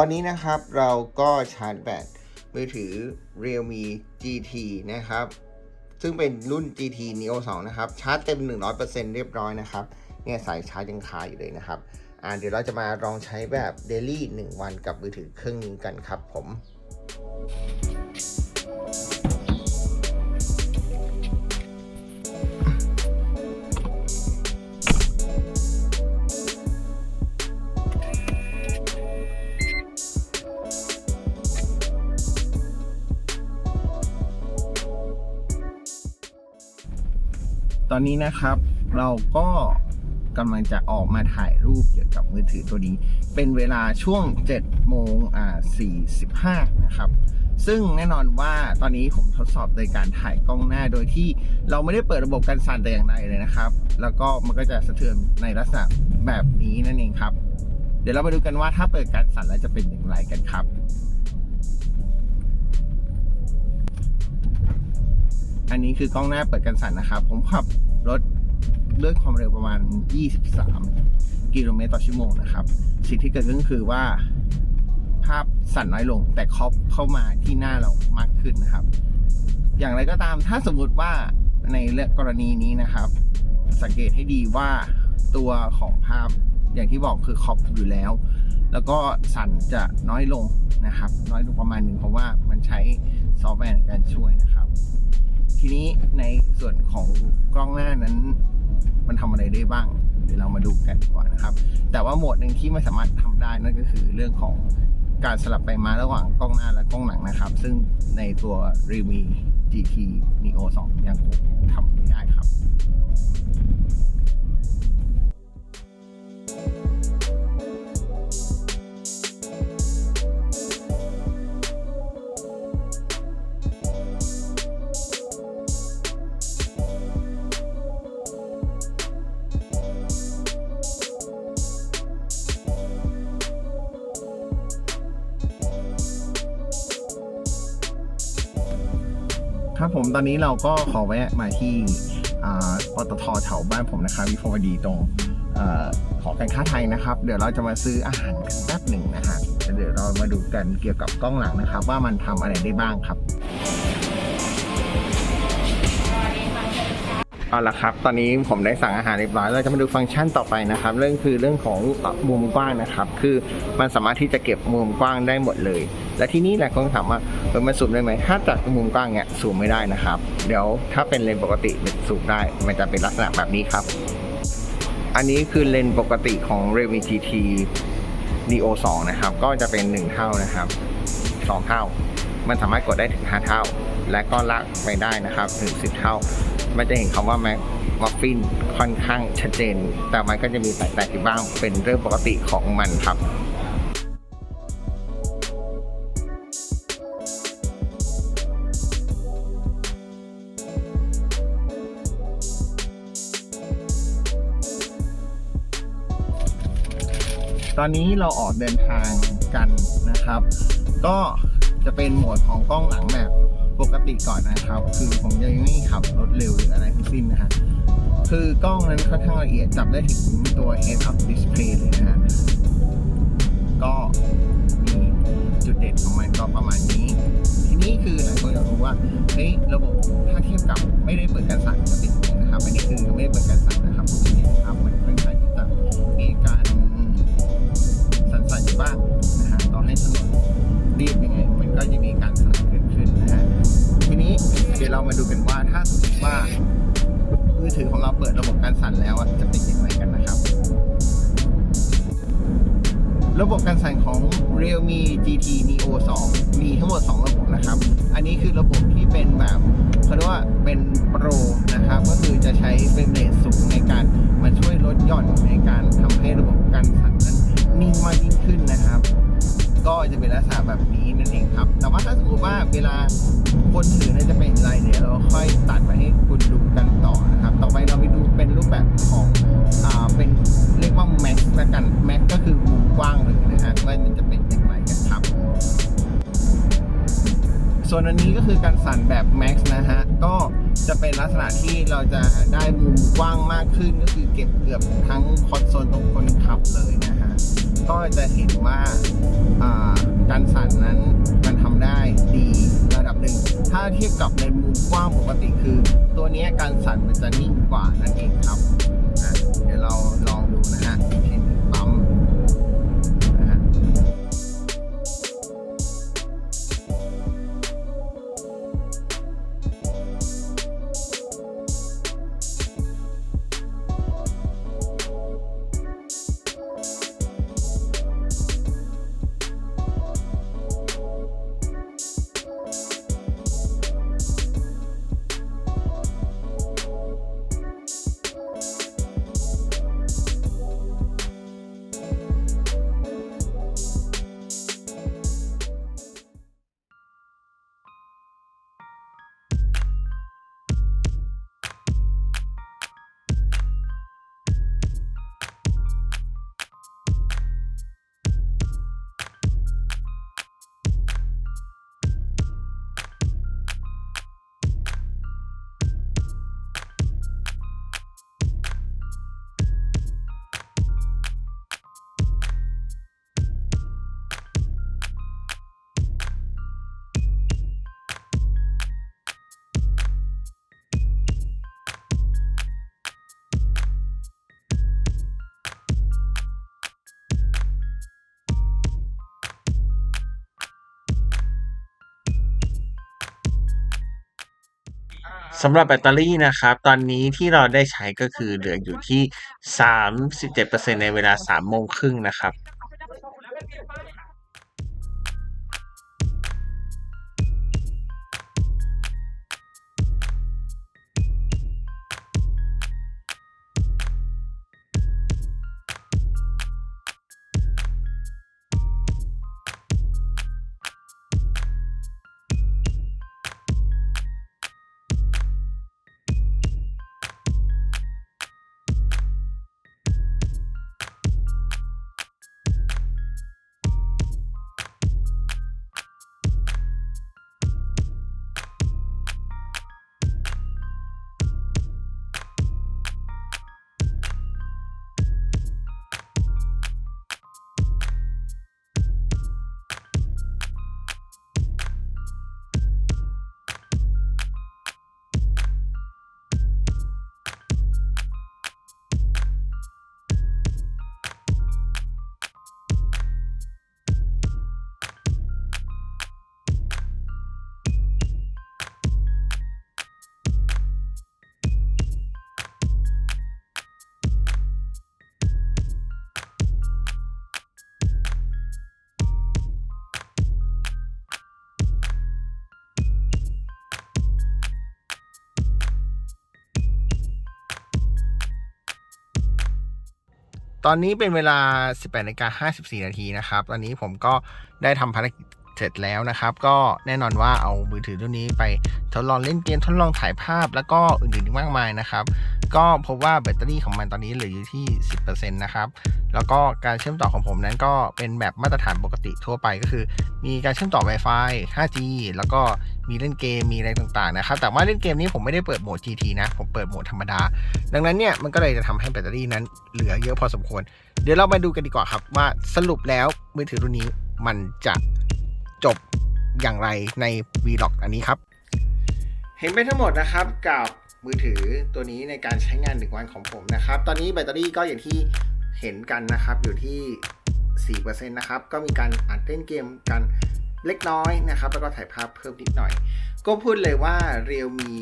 อนนี้นะครับเราก็ชาร์จแบตมือถือ Realme GT นะครับ ซึ่งเป็นรุ่น GT Neo 2 นะครับ ชาร์จเต็ม 100%เรียบร้อยนะครับ เนี่ยสายชาร์จยังคาอยู่เลยนะครับ อ่าเดี๋ยวเราจะมาลองใช้แบบ Daily 1 วันกับมือถือเครื่องนี้กันครับผม ตอนนี้นะครับเราก็กำลังจะออกมาถ่ายรูปเกี่ยวกับมือถือตัวนี้ เป็นเวลาช่วง7โมงอ่า45 นะครับ ซึ่งแน่นอนว่าตอนนี้ผมทดสอบโดยการถ่ายกล้องหน้าโดยที่เราไม่ได้เปิดระบบกันสั่นแต่อย่างใดเลยนะครับ แล้วก็มันก็จะสะเทือนในลักษณะแบบนี้นั่นเองครับ เดี๋ยวเรามาดูกันว่าถ้าเปิดการสั่นแล้วจะเป็นอย่างไรกันครับ อันนี้คือกล้องหน้าเปิดกันสั่นนะครับ ผมขับรถด้วยความเร็วประมาณ 23 กิโลเมตรต่อชั่วโมงนะครับ สิ่งที่เกิดขึ้นคือว่าภาพสั่นน้อยลง แต่ครอบเข้ามาที่หน้าเรามากขึ้นนะครับ อย่างไรก็ตามถ้าสมมติว่าในเรื่องกรณีนี้นะครับ สังเกตให้ดีว่าตัวของภาพอย่างที่บอกคือครอบอยู่แล้ว แล้วก็สั่นจะน้อยลงนะครับ น้อยลงประมาณหนึ่งเพราะว่ามันใช้ซอฟต์แวร์ในการช่วยนะครับ ทีนี้ในส่วนของกล้องหน้านั้น มันทำอะไรได้บ้าง เดี๋ยวเรามาดูกันก่อนนะครับ แต่ว่าโหมดหนึ่งที่ไม่สามารถทำได้นั่นก็คือเรื่องของการสลับไปมาระหว่างกล้องหน้าและกล้องหลังนะครับ ซึ่งในตัว Realme GT Neo 2 ยังคงทำไม่ได้ครับ ครับผมตอนนี้เราก็ขอแวะมาที่ปตทแถวบ้านผมนะครับวิภาวดีตรงอขอการค้าไทยนะครับ เดี๋ยวเราจะมาซื้ออาหารกันแป๊บหนึ่งนะฮะเดี๋ยวเรามาดูกันเกี่ยวกับกล้องหลังนะครับ ว่ามันทำอะไรได้บ้างครับ เอาละครับ ตอนนี้ผมได้สั่งอาหารเรียบร้อย เราจะมาดูฟังก์ชันต่อไปนะครับ เรื่องคือเรื่องของมุมกว้างนะครับ คือมันสามารถที่จะเก็บมุมกว้างได้หมดเลย และที่นี้หลายคนถามว่าเออมันซูมได้ไหม ถ้าจากมุมกว้างเนี่ยซูมไม่ได้นะครับ เดี๋ยวถ้าเป็นเลนปกติมันซูมได้ มันจะเป็นลักษณะแบบนี้ครับ อันนี้คือเลนปกติของ Realme GT Neo 2 นะครับ ก็จะเป็น 1 เท่านะครับ 2 เท่า มันสามารถกดได้ถึง 5 เท่า และก็ลากไปได้นะครับถึง 10 เท่า มันจะเห็นคำว่า Mac Muffin ค่อนข้างชัดเจน แต่มันก็จะมีแตกๆอยู่บ้างเป็นเรื่องปกติของมันครับตอนนี้เราออกเดินทางกันนะครับ ก็จะเป็นโหมดของกล้องหลังแบบ ปกติก่อนนะครับ คือผมยังไม่ขับรถเร็วหรืออะไรทั้งสิ้นนะฮะคือกล้องนั้นค่อนข้างละเอียดจับได้ถึงตัว head up display เลยนะฮะก็มีจุดเด่นของมันก็ประมาณนี้ ทีนี้คือหลายคนอยากรู้ว่าเฮ้ยระบบถ้าเทียบกับไม่ได้เปิดการสั่นจะเป็นยังนะครับอันนี้คือไม่ได้เปิดการ เรามาดูกันว่าถ้าสมมติว่ามือถือของเราเปิดระบบการสั่นแล้วจะเป็นยังไงกันนะครับ ระบบการสั่นของ Realme GT Neo 2 มีทั้งหมด 2 ระบบนะครับ อันนี้คือระบบที่เป็นแบบเขาเรียกว่าเป็นโปรนะครับ ก็คือจะใช้เป็นเรทสูงในการมาช่วยลดหย่อนในการทำให้ระบบการสั่นนั้นนิ่งมากยิ่งขึ้นนะครับ ก็จะเป็นลักษณะแบบนี้นั่นเองครับ แต่ว่าถ้าสมมติว่าเวลาคนถือเนี่ยจะเป็นอะไรเนี่ยเราค่อยตัดไปให้คุณดูกันต่อนะครับ ต่อไปเราไปดูเป็นรูปแบบของอ่าเป็นเรียกว่าแม็กซ์ละกันแม็กก็คือมุมกว้างเลยนะฮะว่ามันจะเป็นอ ส่วนอันนี้ก็คือการสั่นแบบ Max นะฮะ ก็จะเป็นลักษณะที่เราจะได้มุมกว้างมากขึ้นก็คือเก็บเกือบทั้งคอนโซลตรงคนขับเลยนะฮะ ก็จะเห็นว่าการสั่นนั้นมันทำได้ดีระดับหนึ่ง ถ้าเทียบกับในมุมกว้างปกติคือ ตัวนี้การสั่นมันจะนิ่งกว่านั่นเองครับอะเดี๋ยวเราลองดูนะฮะ สำหรับแบตเตอรี่นะครับ ตอนนี้ที่เราได้ใช้ก็คือเหลืออยู่ที่ 37%ในเวลา 3 โมงครึ่งนะครับ อนนี้เป็นเวลา 18นาฬิกา54 นาทีนะครับ ตอนนี้ผมก็ได้ทำภารกิจเสร็จแล้วนะครับ ก็แน่นอนว่าเอามือถือรุ่นนี้ไปทดลองเล่นเกม ทดลองถ่ายภาพแล้วก็อื่นๆอีกมากมายนะครับ ก็พบว่าแบตเตอรี่ของมันตอนนี้เหลืออยู่ที่ 10%นะครับ แล้วก็การเชื่อมต่อของผมนั้นก็เป็นแบบมาตรฐานปกติทั่วไปก็คือ มีการเชื่อมต่อ Wi-Fi 5G แล้วก็ มีเล่นเกมมีอะไรต่างๆนะครับแต่ว่าเล่นเกมนี้ผมไม่ได้เปิดโหมด GT นะ ผมเปิดโหมดธรรมดา ดังนั้นเนี่ยมันก็เลยจะทำให้แบตเตอรี่นั้นเหลือเยอะพอสมควร เดี๋ยวเรามาดูกันดีกว่าครับว่าสรุปแล้วมือถือรุ่นนี้มันจะจบอย่างไรใน Vlog อันนี้ครับ เห็นไปทั้งหมดนะครับกับมือถือตัวนี้ในการใช้งาน1วันของผมนะครับ ตอนนี้แบตเตอรี่ก็อย่างที่เห็นกันนะครับอยู่ที่4%นะครับ ก็มีการอัดเล่นเกมกัน เล็กน้อยนะครับ แล้วก็ถ่ายภาพเพิ่มนิดหน่อย ก็พูดเลยว่า Realme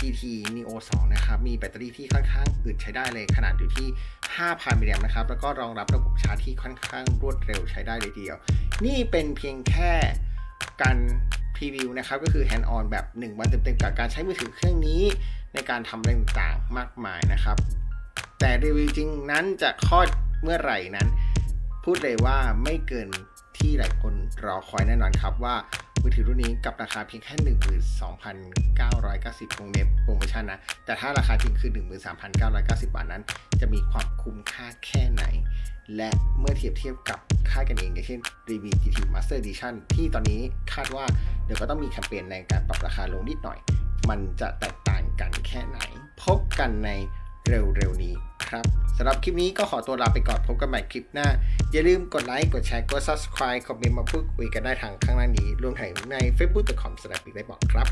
GT Neo 2 นะครับ มีแบตเตอรี่ที่ค่อนข้างอึดใช้ได้เลย ขนาดอยู่ที่ 5,000มิลลิแอมป์นะครับ แล้วก็รองรับระบบชาร์จที่ค่อนข้างรวดเร็วใช้ได้เลยทีเดียว นี่เป็นเพียงแค่การพรีวิวนะครับ ก็คือ hand on แบบ 1 วันเต็มๆ กับการใช้มือถือเครื่องนี้ ในการทำอะไรต่างๆ มากมายนะครับ แต่รีวิวจริงนั้นจะคลอดเมื่อไหร่นั้น พูดเลยว่าไม่เกิน ที่หลายคนรอคอยแน่นอนครับว่ามือถือรุ่นนี้กับราคาเพียงแค่ 12,990วงเล็บโปรโมชั่นนะ แต่ถ้าราคาจริงคือ 13,990 บาทนั้น จะมีความคุ้มค่าแค่ไหน และเมื่อเทียบเทียบกับค่ายกันเองอย่างเช่น ReV GT Master Edition ที่ตอนนี้คาดว่าเดี๋ยวก็ต้องมีแคมเปญในการปรับราคาลงนิดหน่อย มันจะแตกต่างกันแค่ไหน พบกันใน เร็วๆนี้ครับสำหรับคลิปนี้ก็ขอตัวลาไปก่อนพบกันใหม่คลิปหน้า อย่าลืมกดไลค์กดแชร์กด subscribe คอมเมนต์มาพูดคุยกันได้ทางข้างล่างนี้รวมถึงใน facebook.com/slash บบิ๊กได้บอกครับ